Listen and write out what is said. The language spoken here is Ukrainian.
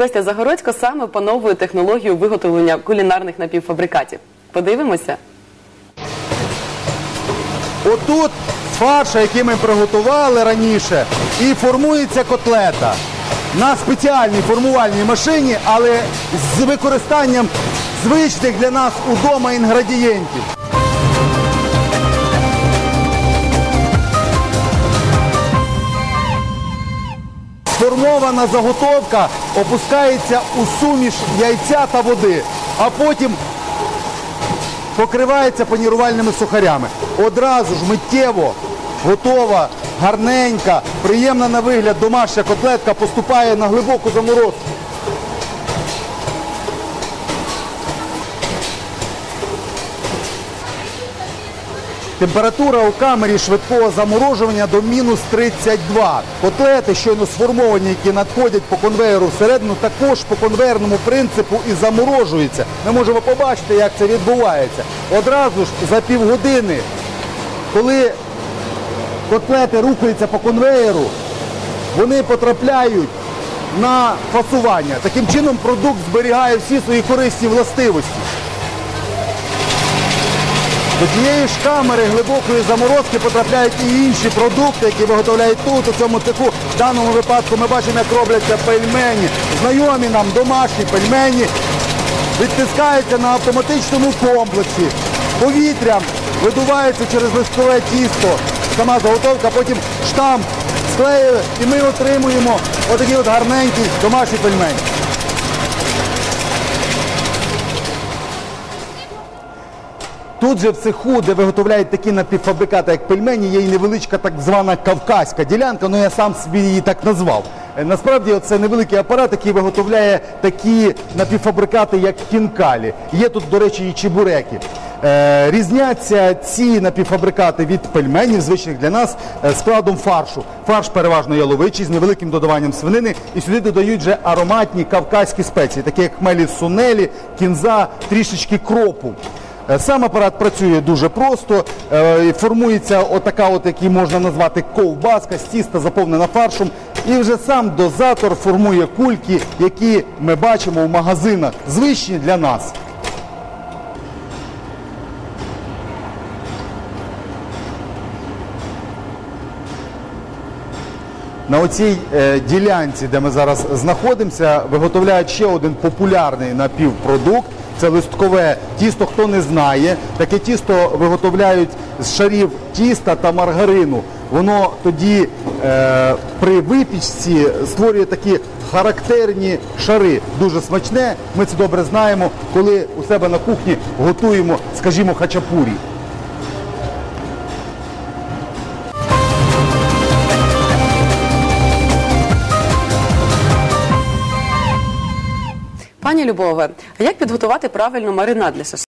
Костя Загородько саме опановує технологію виготовлення кулінарних напівфабрикатів. Подивимося. Отут з фарша, який ми приготували раніше, і формується котлета на спеціальній формувальній машині, але з використанням звичних для нас удома інгредієнтів. Сформована заготовка опускається у суміш яйця та води, а потім покривається панірувальними сухарями. Одразу ж миттєво готова, гарненька, приємна на вигляд домашня котлетка поступає на глибоку заморозку. Температура у камері швидкого заморожування до мінус 32. Котлети, щойно сформовані, які надходять по конвейеру всередину, також по конвейерному принципу і заморожуються. Ми можемо побачити, як це відбувається. Одразу ж за півгодини, коли котлети рухаються по конвейеру, вони потрапляють на фасування. Таким чином продукт зберігає всі свої корисні властивості. До тієї ж камери глибокої заморозки потрапляють і інші продукти, які виготовляють тут, у цьому цеху. В даному випадку ми бачимо, як робляться пельмені. Знайомі нам домашні пельмені відтискаються на автоматичному комплексі. Повітрям видувається через листкове тісто. Сама заготовка, потім штамп склеїли і ми отримуємо отакі от гарненькі домашні пельмені. Тут же в цеху, де виготовляють такі напівфабрикати, як пельмені, є і невеличка так звана кавказька ділянка, ну я сам собі її так назвав. Е, Насправді це невеликий апарат, який виготовляє такі напівфабрикати, як хінкалі. Є тут, до речі, і чебуреки. Е, різняться ці напівфабрикати від пельменів, звичних для нас, е, складом фаршу. Фарш переважно яловичий з невеликим додаванням свинини, і сюди додають вже ароматні кавказькі спеції, такі як хмелі сунелі, кінза, трішечки кропу. Е, Сам апарат працює дуже просто. е, Формується отака, от, який можна назвати ковбаска з тіста, заповнена фаршем. І вже сам дозатор формує кульки, які ми бачимо в магазинах, звичні для нас. На оцій е, ділянці, де ми зараз знаходимося, виготовляють ще один популярний напівпродукт. Це листкове тісто, хто не знає. Таке тісто виготовляють з шарів тіста та маргарину. Воно тоді е, при випічці створює такі характерні шари. Дуже смачне. Ми це добре знаємо, коли у себе на кухні готуємо, скажімо, хачапурі. Пані Любове, а як підготувати правильно маринад для сосисок?